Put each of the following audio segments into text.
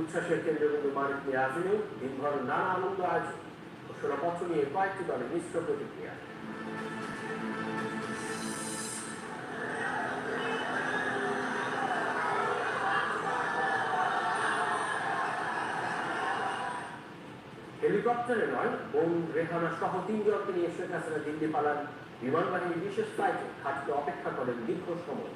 উচ্ছ্বাসের কেন্দ্রবিন্দু নিয়ে দিনভর নানা আনন্দ আয়োজন ঘোষণাপত্র নিয়ে কয়েকটি দলে মিশ্র প্রতিক্রিয়া। হেলিকপ্টারে নয় বোন রেহানা সহ তিনজনকে নিয়ে শেখ হাসিনা দিল্লি পালান। বিমান বিশেষ ফ্লাইটে খাটতে অপেক্ষা করেন দীর্ঘ সময়।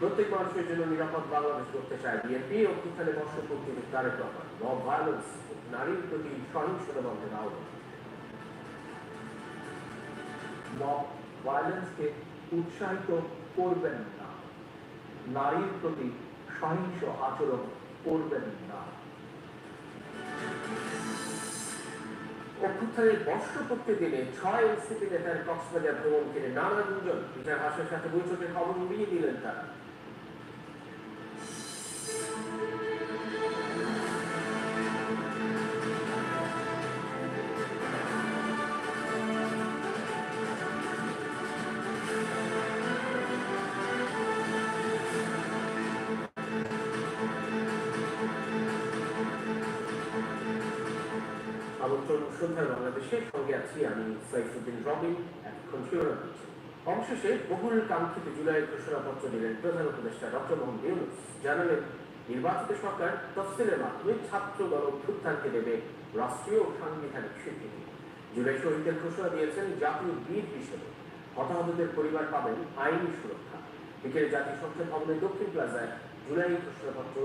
প্রত্যেক মানুষের জন্য নিরাপদ বাংলাদেশ করতে চায় বিএনপি অভ্যুত্থানে বর্ষপূর্তি তারেক রহমান মব ভায়োলেন্স নারীর প্রতি সহিংসতা বন্ধের আহ্বান। মব ভায়োলেন্সকে উৎসাহিত করবেন না। নারীর প্রতি সহিংস আচরণ করবেন না। অভ্যুত্থানের বস্ত্র করতে গেলে ছয় এনসিপি নেতার কক্সবাজার ভ্রমণ ঘিরে নানা গুঞ্জন। বিচার হাসের সাথে বৈঠকের খবর উড়িয়ে দিলেন তারা। সন্ধ্যার বাংলাদেশের সঙ্গে আছি আমি সাইফুদ্দিন রবিন এখন শিরোনাম অবশেষে বহুল কাঙ্ক্ষিত জুলাইয়ের ঘোষণাপত্র দিলেন প্রধান উপদেষ্টা ডক্টর মোহাম্মদ ইউনুস। জানালেন, নির্বাচিত সরকার তফসিলের মাধ্যমে ছাত্র দল অভ্যুত্থানকে দেবে রাষ্ট্রীয় ও সাংবিধানিক স্বীকৃতি। জুলাই শহীদদের ঘোষণা দিয়েছেন জাতীয় বীর হিসেবে। হতাহতদের পরিবার পাবেন আইনি সুরক্ষা। বিকেলে জাতীয় সংসদ ভবনের দক্ষিণ প্লাজায় জুলাই ঘোষণাপত্র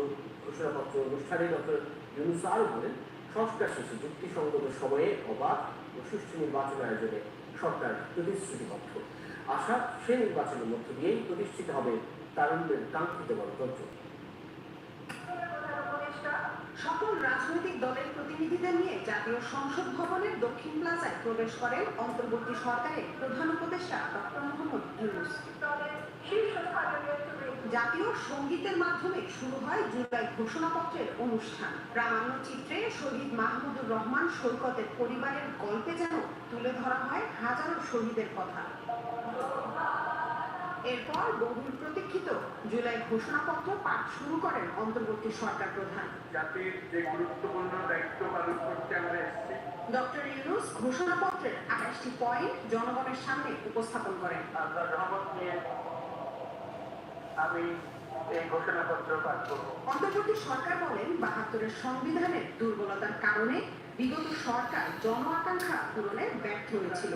ঘোষণাপত্র অনুষ্ঠানে ডক্টর ইউনুস আরও বলেন সংস্কার শেষে যুক্তিসঙ্গত সময়ে অবাধ ও সুষ্ঠু নির্বাচন আয়োজনে সরকার প্রতিশ্রুতিবদ্ধ। আশা সে নির্বাচনের মধ্য দিয়েই প্রতিষ্ঠিত হবে তারুণ্যের কাঙ্ক্ষিত গণতন্ত্র। সকল রাজনৈতিক দলের প্রতিনিধিদের নিয়ে জাতীয় সংসদ ভবনের দক্ষিণ প্লাজায় প্রবেশ করেন অন্তর্বর্তী সরকারের প্রধান উপদেষ্টা ডক্টর মোহাম্মদ ইউনুস। জাতীয় সঙ্গীতের মাধ্যমে শুরু হয় জুলাই ঘোষণাপত্রের অনুষ্ঠান। প্রামাণ্য চিত্রে শহীদ মাহমুদুর রহমান সৈকতের পরিবারের গল্পে যেন তুলে ধরা হয় হাজারো শহীদের কথা। এরপর বহুল প্রতীক্ষিত জুলাই ঘোষণাপত্র পাঠ শুরু করেন অন্তর্বর্তী সরকার প্রধান। জাতির যে গুরুত্বপূর্ণ দায়িত্ব পালন করতে আমরা এসেছি ডক্টর ইউনুস ঘোষণাপত্রের আঠাশটি পয়েন্ট জনগণের সামনে উপস্থাপন করেন। আমি এই ঘোষণাপত্র পাঠ করব। অন্তর্বর্তী সরকার বলেন বাহাত্তরের সংবিধানের দুর্বলতার কারণে বিগত সরকার জন আকাঙ্ক্ষা পূরণে ব্যর্থ হয়েছিল।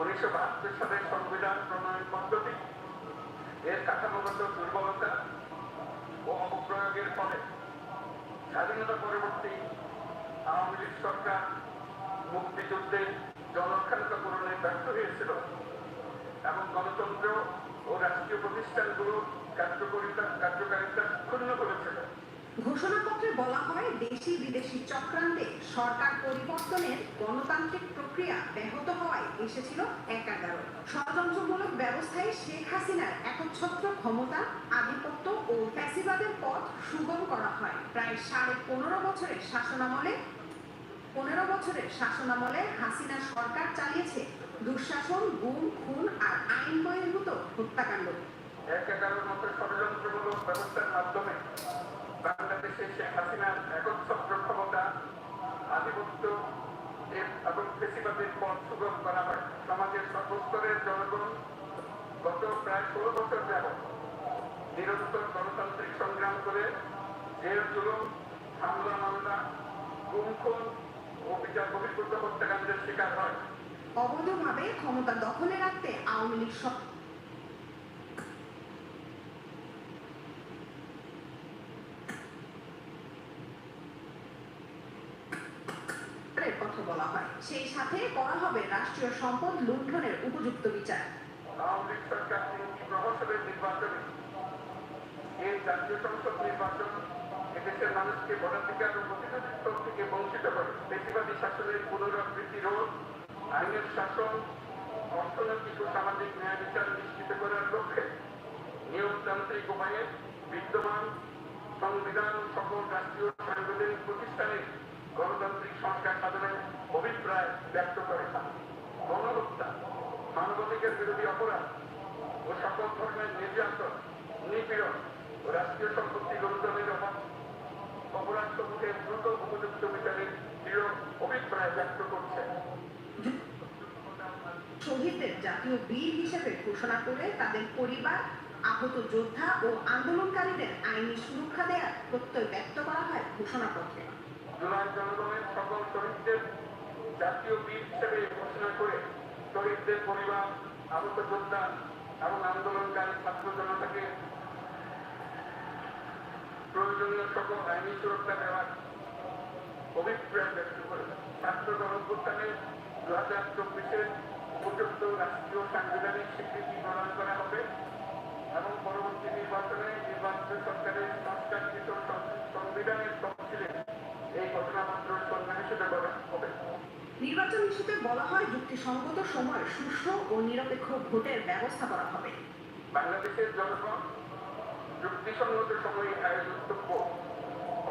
উনিশশো বাহাত্তর সালের সংবিধান প্রণয়ন পদ্ধতি এর কাঠামোগত দুর্বলতা ও অপপ্রয়োগের ফলে স্বাধীনতা পরবর্তী আওয়ামী লীগ সরকার মুক্তিযুদ্ধে জনআকাঙ্ক্ষা পূরণে ব্যর্থ হয়েছিল এবং গণতন্ত্র ও রাষ্ট্রীয় প্রতিষ্ঠানগুলো ঘোষণাপত্রে বলা হয়, দেশি বিদেশি চক্রান্তে সরকার পরিবর্তনের গণতান্ত্রিক প্রক্রিয়া ব্যাহত হওয়ায় এসেছিল একাগারো ষড়যন্ত্রমূলক ব্যবস্থায় শেখ হাসিনার একচ্ছত্র ক্ষমতা, আধিপত্য ও ফ্যাসিবাদের পথ সুগম করা হয়। প্রায় সাড়ে পনেরো বছরের শাসনামলে পনেরো বছরের শাসনামলে হাসিনা সরকার চালিয়েছে দুঃশাসন, গুম, খুন আর আইন বহির্ভূত হত্যাকাণ্ড। এক এগারোর মতো ষড়যন্ত্রমূলক ব্যবস্থার মাধ্যমে বাংলাদেশে শেখ হাসিনার একচ্ছত্র ক্ষমতা আধিপত্য এবং ফেসিবাদের পথ সুগম করা হয়। সমাজের সর্বস্তরের জনগণ গত প্রায় ষোলো বছর যাবৎ নিরন্তর গণতান্ত্রিক সংগ্রাম করে জেল, জুলুম, হামলা, মামলা গুম খুন ও বিচার বহির্ভূত হত্যাকাণ্ডের শিকার হয়। অবৈধভাবে ক্ষমতা দখলে রাখতে আওয়ামী লীগ সব এর কথা বলা হয় সেই সাথে করা হবে সম্পদ লুণ্ঠনের উপযুক্ত বিচার। অর্থনৈতিক ও সামাজিক ন্যায় বিচার নিশ্চিত করার লক্ষ্যে নিয়মতান্ত্রিক উপায়ে বিদ্যমান সংবিধান সকল রাষ্ট্রীয় সাংবিধানিক প্রতিষ্ঠানে গণতান্ত্রিক সংস্কার সাধনের অভিপ্রায় ব্যক্ত করে গণহত্যা মানবাধিকার বিরোধী অপরাধ ও সকল ধরনের নির্যাতন নিপীড়ন ও রাষ্ট্রীয় সম্পত্তি লুণ্ঠনের অভাব। অপরাধসমূহের দ্রুত উপযুক্ত বিচারের দৃঢ় অভিপ্রায় ব্যক্ত করছে। শহীদদের জাতীয় বীর হিসেবে ঘোষণা করে তাদের পরিবার আহত যোদ্ধা ও আন্দোলনকারীদের আইনি সুরক্ষা দেওয়ার প্রত্যয় ব্যক্ত করা হয় ঘোষণাপত্রে। জুলাই জনগণের সকল শহীদদের জাতীয় বীর হিসেবে শহীদদের পরিবার আহত যোদ্ধা এবং আন্দোলনকারী ছাত্র জনতাকে প্রয়োজনীয় সকল আইনি সুরক্ষা দেওয়ার অভিপ্রায় ব্যক্ত করে ছাত্র গণঅভ্যুত্থানে দু হাজার চব্বিশের উপযুক্ত রাষ্ট্রীয় সাংবিধানিক স্বীকৃতি প্রদান করা হবে এবং পরবর্তী নির্বাচনে নির্বাচিত সরকারের সংস্কারকৃত সংবিধানের তফসিলে এই ঘটনা ঘটনাপত্র সন্নিবেশিত করা হবে। নির্বাচন ইস্যুতে বলা হয় যুক্তিসঙ্গত সময় সুষ্ঠু ও নিরপেক্ষ ভোটের ব্যবস্থা করা হবে। বাংলাদেশের জনগণ যুক্তিসঙ্গত সময়ে আয়োজিতব্য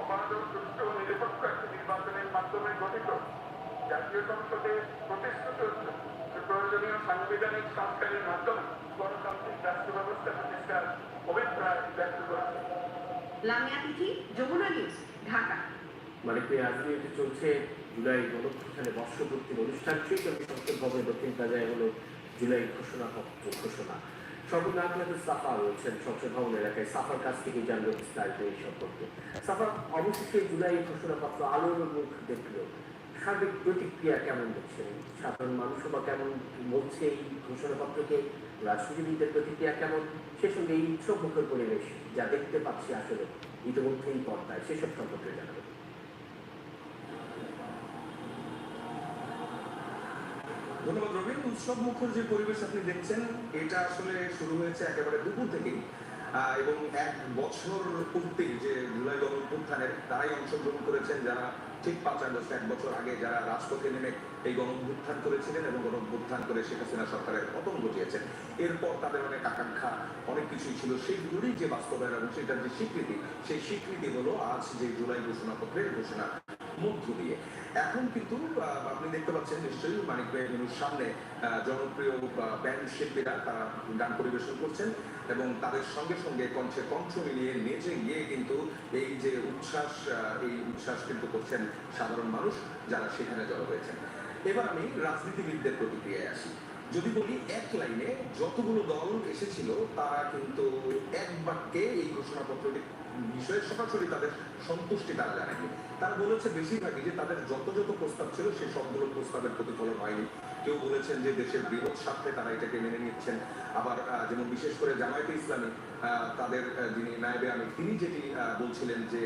অবাধ সুষ্ঠু ও নিরপেক্ষ একটি নির্বাচনের মাধ্যমে গঠিত জাতীয় সংসদে প্রতিশ্রুত প্রয়োজনীয় সাংবিধানিক সংস্কারের মাধ্যমে গণতান্ত্রিক রাষ্ট্র ব্যবস্থা প্রতিষ্ঠার অভিপ্রায় ব্যক্ত করেছে লামিয়া তিথি যমুনা নিউজ ঢাকা। মানিক ভাই রাজনীতি চলছে জুলাই গণপ্রধানে বর্ষপূর্তির অনুষ্ঠান সেই সঙ্গে সংসদ ভবনে দক্ষিণ প্লাজায় হলো জুলাই ঘোষণাপত্র ঘোষণা। সর্বদা আপনাদের সাফা রয়েছেন সংসদ ভবন এলাকায়। সাফার কাছ থেকে জানব বিস্তারিত এই সম্পর্কে। সাফা অবশেষে জুলাই ঘোষণাপত্র আলোর মুখ দেখল। সার্বিক প্রতিক্রিয়া কেমন দেখছেন সাধারণ মানুষও বা কেমন বলছে এই ঘোষণাপত্রকে? রাজনীতিবিদদের প্রতিক্রিয়া কেমন? সে সঙ্গে এই উৎসব মুখের পরিবেশ যা দেখতে পাচ্ছি আসলে ইতিমধ্যেই পর্দায়। সেসব সম্পর্কে জানাবেন ধন্যবাদ, রবীন। উৎসব মুখর যে পরিবেশ আপনি দেখছেন, এটা আসলে শুরু হয়েছে একেবারে দুপুর থেকেই। এবং এক বছর পূর্তির যে জুলাই গণ তারাই অংশগ্রহণ করেছেন যারা ঠিক পাঁচ আগস্ট, এক বছর আগে যারা রাজপথে নেমে এই গণ অভ্যুত্থান করেছিলেন এবং গণ অভ্যুত্থান করে শেখ হাসিনা সরকারের পতন ঘটিয়েছেন। এরপর তাদের অনেক আকাঙ্ক্ষা, অনেক কিছুই ছিল। সেইগুলোরই যে বাস্তবায়ন এবং সেটার যে স্বীকৃতি, সেই স্বীকৃতি হলো আজ যে জুলাই ঘোষণাপত্রের ঘোষণা। মধ্য দিয়ে এখন কিন্তু আপনি দেখতে পাচ্ছেন নিশ্চয়ই মানিক মেনুর সামনে জনপ্রিয় ব্যান্ড শিল্পীরা তারা গান পরিবেশন করছেন এবং তাদের সঙ্গে সঙ্গে কণ্ঠে কণ্ঠ মিলিয়ে নেচে গিয়ে কিন্তু এই যে উচ্ছ্বাস এই উচ্ছ্বাস কিন্তু করছেন সাধারণ মানুষ যারা সেখানে জড়ো হয়েছেন। এবার আমি রাজনীতিবিদদের প্রতিক্রিয়ায় আসি। যদি বলি এক লাইনে যতগুলো দল এসেছিল, তারা কিন্তু এক বাক্যে এই ঘোষণাপত্রটি বিষয়ে সরাসরি তাদের সন্তুষ্টি তারা জানায়নি। তারা বলেছে বেশিরভাগই যে তাদের যত যত প্রস্তাব ছিল, সেই সবগুলো প্রস্তাবের প্রতিফলন হয়নি। কেউ বলেছেন যে দেশের বৃহৎ স্বার্থে তারা এটাকে মেনে নিচ্ছেন। আবার যেমন বিশেষ করে জামায়াতে ইসলামী তাদের যিনি নায়বে আমি তিনি যেটি বলছিলেন যে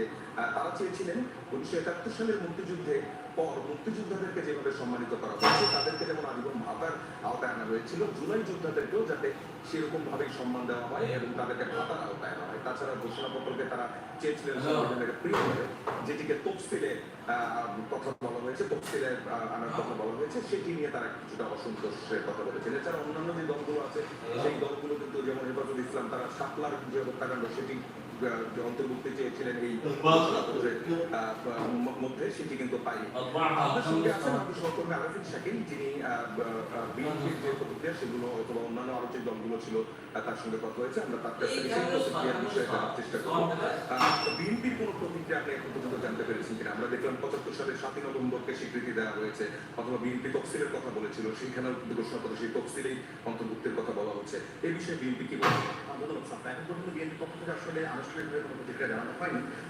তারা চেয়েছিলেন উনিশশো একাত্তর সালের মুক্তিযুদ্ধে পর মুক্তিযোদ্ধাদেরকে যেভাবে সম্মানিত করা হয়েছে তাদেরকে যেমন আজীবন ভাতার আওতায় আনা হয়েছিল জুলাই যোদ্ধাদেরকেও যাতে সেরকম ভাবেই সম্মান দেওয়া হয় এবং তাদেরকে ভাতার আওতায় আনা হয়। তাছাড়া ঘোষণাপত্রকে তারা চেয়েছিলেন সংবিধানের প্রিয় যেটিকে তফসিলে কথা বলা হয়েছে তফসিলে আনার কথা বলা হয়েছে সেটি নিয়ে তারা কিছুটা অসন্তোষের কথা বলেছেন। এছাড়া অন্যান্য যে দলগুলো আছে সেই দলগুলো কিন্তু যেমন হেফাজত ইসলাম তারা শাপলার যে হত্যাকাণ্ড সেটি অন্তর্ভুক্তি চেয়েছিলেন এই মধ্যে সেটি কিন্তু পাইনি। আপনার সঙ্গে আছেন সহকর্মী আরাফিন শাকিল যিনি বিএনপির যে প্রতিক্রিয়া সেগুলো অথবা অন্যান্য আরও যে দলগুলো ছিল তার সঙ্গে কথা হয়েছে। আমরা তার কাছ থেকে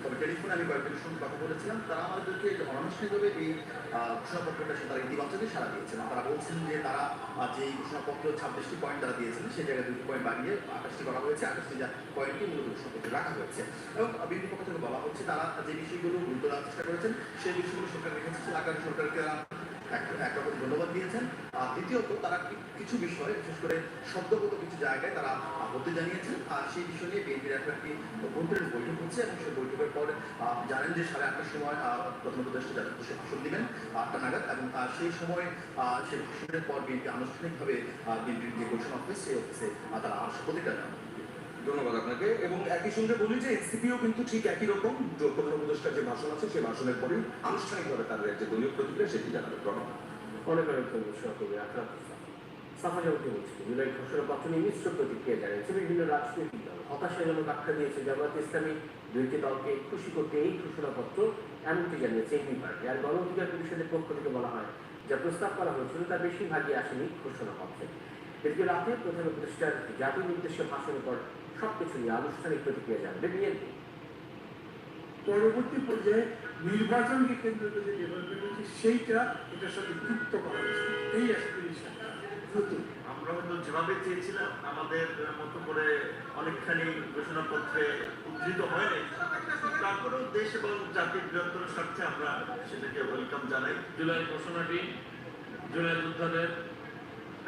তবে আমি কয়েকজনের সঙ্গে কথা বলেছিলাম তারা আমাদেরকে অনানুষ্ঠানিকভাবে এই ঘোষণাপত্রটা তারা ইতিবাচকই সারা দিয়েছেন তারা বলছেন যে তারা যে ছাব্বিশটি পয়েন্ট তারা দিয়েছিলেন সেই জায়গায় দুটি পয়েন্ট বাড়িয়ে আঠাশটি করা হয়েছে আঠাশটি যা পয়েন্টই মূলত রাখা হয়েছে এবং বিএনপি পক্ষ থেকে বলা হচ্ছে তারা যে বিষয়গুলো গুরুত্ব দেওয়ার চেষ্টা করেছেন, সেই বিষয়গুলো সরকার রেখেছে আগামী সরকারকে এক- একরকম ধন্যবাদ দিয়েছেন। আর দ্বিতীয়ত, তারা কিছু বিষয়ে, বিশেষ করে শব্দগত কিছু জায়গায় তারা আপত্তি জানিয়েছেন। আর সেই বিষয় নিয়ে বিএনপির এখন একটি অভ্যন্তরীণ বৈঠক হচ্ছে এবং সেই বৈঠকের পর জানেন যে সাড়ে আটটার সময় প্রধান উপদেষ্টা যাদের বসে ভাষণ দিবেন আটটা নাগাদ এবং সেই সময় সেই ভাষণের পর বিএনপি আনুষ্ঠানিকভাবে বিএনপির যে ঘোষণা অফিস, সেই অফিসে তারা শপথিটা নেন ধন্যবাদ আপনাকে। এবং একই সঙ্গে বলি যে এনসিপিও কিন্তু ঠিক একই রকম প্রধান উপদেষ্টার যে ভাষণ আছে, সেই ভাষণের পরেই আনুষ্ঠানিকভাবে তাদের যে দলীয় প্রতিক্রিয়া, সেটি জানাবে প্রণব। অনেক অনেক ধন্যবাদ সহকর্মী আকরাম সাফা জগতে বলছি, জুলাই ঘোষণাপত্র নিয়ে মিশ্র প্রতিক্রিয়া জানিয়েছে বিভিন্ন রাজনৈতিক দল। হতাশাজনক আখ্যা দিয়েছে জামায়াত ইসলামী। দুইটি দলকে খুশি করতে এই ঘোষণাপত্র এমনটি জানিয়েছে এপি পার্টি। আর গণ অধিকার পরিষদের পক্ষ থেকে বলা হয়, যা প্রস্তাব করা হয়েছিল তার বেশিরভাগই আসেনি ঘোষণাপত্রে। এদিকে রাতে প্রধান উপদেষ্টার জাতির উদ্দেশ্যে ভাষণের পর সবকিছু নিয়ে আনুষ্ঠানিক প্রতিক্রিয়া জানাবে বিএনপি পরবর্তী পর্যায়ে নির্বাচনকে কেন্দ্র করে যে ডেভেলপমেন্ট হচ্ছে সেইটা এটার সাথে যুক্ত করা হচ্ছে। এই অ্যাসপিরেশন নতুন। আমরা হয়তো যেভাবে চেয়েছিলাম আমাদের মতো করে অনেকখানি ঘোষণাপত্রে উদ্ধৃত হয়নি। তারপরেও দেশ এবং জাতির বৃহত্তর স্বার্থে আমরা সেটাকে ওয়েলকাম জানাই। জুলাই ঘোষণাটি জুলাই যোদ্ধাদের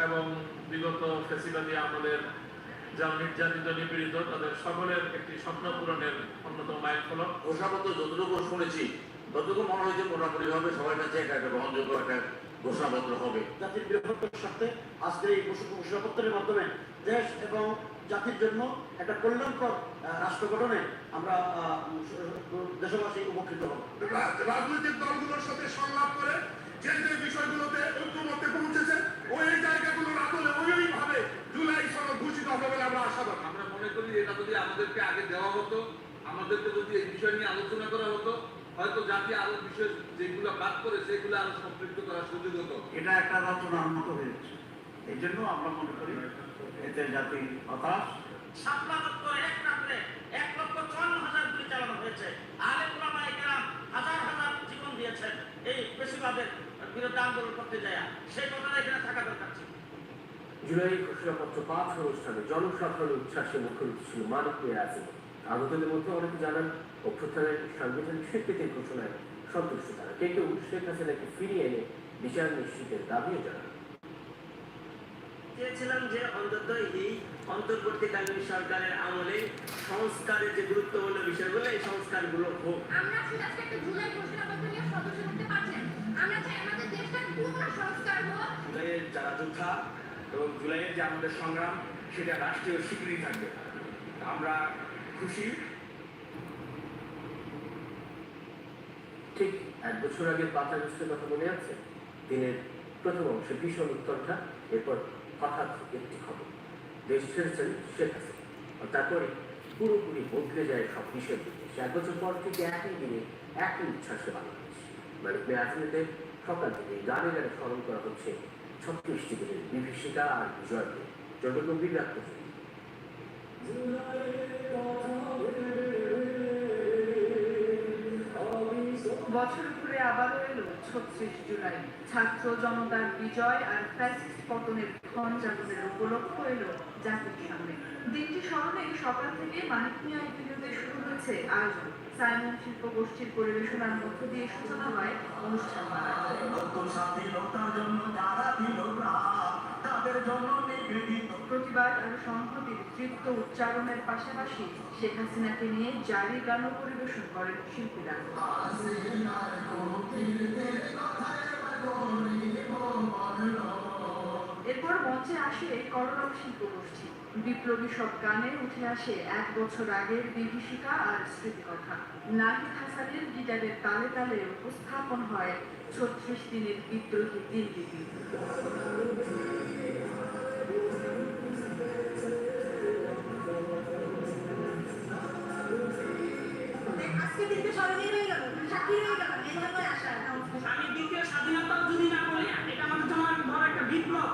এবং বিগত ফেসিবাদী আমলের যারা নির্যাতিত নিপীড়িত তাদের সকলের একটি স্বপ্ন পূরণের অন্যতম মাইল ফলক। ঘোষণাপত্র যতটুকু শুনেছি ততটুকু মনে হয়েছে মোটামুটি ভাবে সবার কাছে এটা একটা গ্রহণযোগ্য একটা ঘোষণাপত্র হবে। জাতির বৃহত্তর স্বার্থে আজকের এই ঘোষণাপত্রের মাধ্যমে দেশ এবং জাতির জন্য একটা কল্যাণকর রাষ্ট্র গঠনে আমরা আহ, দেশবাসী উপকৃত হব। রাজনৈতিক দলগুলোর সাথে সংলাপ করে যে যে বিষয়গুলোতে ঐক্যমত্যে পৌঁছেছে ওই জায়গাগুলোর আদলে ওই ভাবে জুলাই সনদ ঘোষিত হবে বলে আমরা আশাবাদী আমরা মনে করি এটা যদি আমাদেরকে আগে দেওয়া হতো আমাদেরকে যদি এই বিষয় নিয়ে আলোচনা করা হতো। হয়তো জাতি আরও বিষয় যেগুলো বাদ করে সেগুলো আরও সম্পৃক্ত করার সুযোগ হতো। এটা একটা রচনার মতো হয়েছে। এই জন্য আমরা মনে করি এতে জাতি হতাশ। শাপলা দপ্তর এক রাত্রে এক লক্ষ চুয়ান্ন হাজার গুলি চালানো হয়েছে। আলে একরাম হাজার হাজার জীবন দিয়েছেন। এই বেশিরভাগের বিরুদ্ধে আন্দোলন করতে যায়। সেই কথাটা এখানে থাকা দরকার ছিল। জুলাই ঘোষণাপত্র পাঠ অনুষ্ঠানে জনসাধারণের উচ্ছ্বাসে মুখরিত ছিল মানব মিয়া আহতদের মধ্যে অনেকে জানান অভ্যুত্থানের সাংবিধানিক স্বীকৃতির ঘোষণায় সন্তুষ্ট তারা। কেউ কেউ শেখ হাসিনাকে ফিরিয়ে এনে বিচার নিশ্চিতের দাবিও জানান। চেয়েছিলাম যে অন্তত এই অন্তর্বর্তীকালীন সরকারের আমলে সংস্কারের যে গুরুত্বপূর্ণ বিষয়গুলো এই সংস্কারগুলো হোক। আমরা শুধু একটা জুলাই ঘোষণাপত্র নিয়ে সদস্য করতে পারছেন আমরা চাই আমাদের দেশটার পুরো সংস্কার হোক। জুলাইয়ের যারা যোদ্ধা এবং জুলাইয়ের যে আমাদের সংগ্রাম সেটা রাষ্ট্রীয় স্বীকৃতি থাকবে। আমরা খুশি? ঠিক এক বছর মিশ্রের কথা মনে আছে? দিনের প্রথম অংশে ভীষণ উত্তরটা, এরপর হঠাৎ একটি খবর। দেশ ছেড়েছেন শেখ হাসিনা। আর তারপরে পুরোপুরি বদলে যায় সব বিষয় বিশেষ এক বছর পর থেকে একই দিনে একই উচ্ছ্বাসে বাংলাদেশ। মানে মেয়াজিনেদের সকাল থেকে গানে গানে স্মরণ করা হচ্ছে ছত্রিশটি দিনের বিভীষিকা আর বিজয়কে। জন্য গম্ভীর রাখতে বছর ঘুরে আবারও এলো ছত্রিশ জুলাই। ছাত্র জনতার বিজয় আর ফ্যাসিস্ট পতনের ক্ষণ জাগরণের উপলক্ষ এলো জাতির সামনে। দিনটি স্মরণে সকাল থেকে মানিক মিয়া এভিনিউতে শুরু হয়েছে। আয়োজন সাইমন শিল্প গোষ্ঠীর পরিবেশনার মধ্য দিয়ে সূচনা হয় অনুষ্ঠান প্রতিবাদ আর সম্প্রতি তৃপ্ত উচ্চারণের পাশাপাশি শেখ হাসিনাকে নিয়ে জারি গানও পরিবেশন করেন শিল্পীরা। এরপর মঞ্চে আসে করোনা শিল্প গোষ্ঠী বিপ্লবী সব গানে উঠে আসে এক বছর আগের বিভীষিকা আর স্মৃতিকথা। নাহিদ হাসানের গিটারের তালে তালে উপস্থাপন হয় ছত্রিশ দিনের বিদ্রোহী দিনলিপি। আশা। আমি দ্বিতীয় স্বাধীনতা যদি না বলি এটা আমার জন্য বড় একটা বিপ্লব।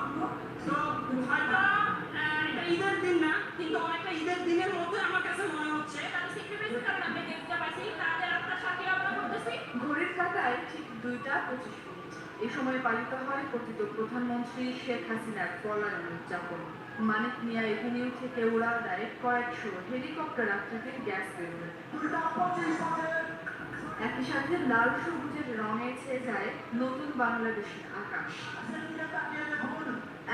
কিন্তু অনেকটা ঈদের দিনের আমার কাছে মনে হচ্ছে। ঘড়ির কাটায় ঠিক দুইটা পঁচিশ এই সময় পালিত হয় পতিত প্রধানমন্ত্রী শেখ হাসিনার পলায়ন উদযাপন। মানিক মিয়া এভিনিউ থেকে উড়াল দেয় কয়েকশো হেলিকপ্টার আকৃতির গ্যাস বেলুন একই সাথে লাল সবুজের রঙে ছেয়ে যায় নতুন বাংলাদেশের আকাশ।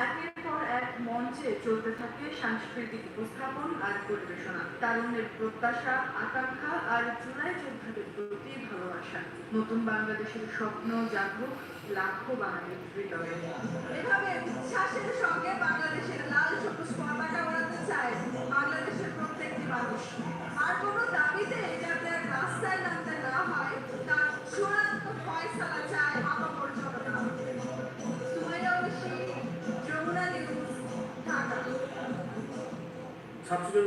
একের এক মঞ্চে চলতে থাকে সাংস্কৃতিক উপস্থাপন আর পরিবেশনা। তারুণ্যের প্রত্যাশা, আকাঙ্ক্ষা আর জুলাই যোদ্ধাদের প্রতি ভালোবাসা। নতুন বাংলাদেশের স্বপ্ন জাগরুক লাখো বাঙালির হৃদয়ে। এভাবে সঙ্গে বাংলাদেশের লাল সবুজ পতাকা চায় বাংলাদেশের প্রত্যেক আর কোনো দাবিতে যাতে রাস্তায় না 殺害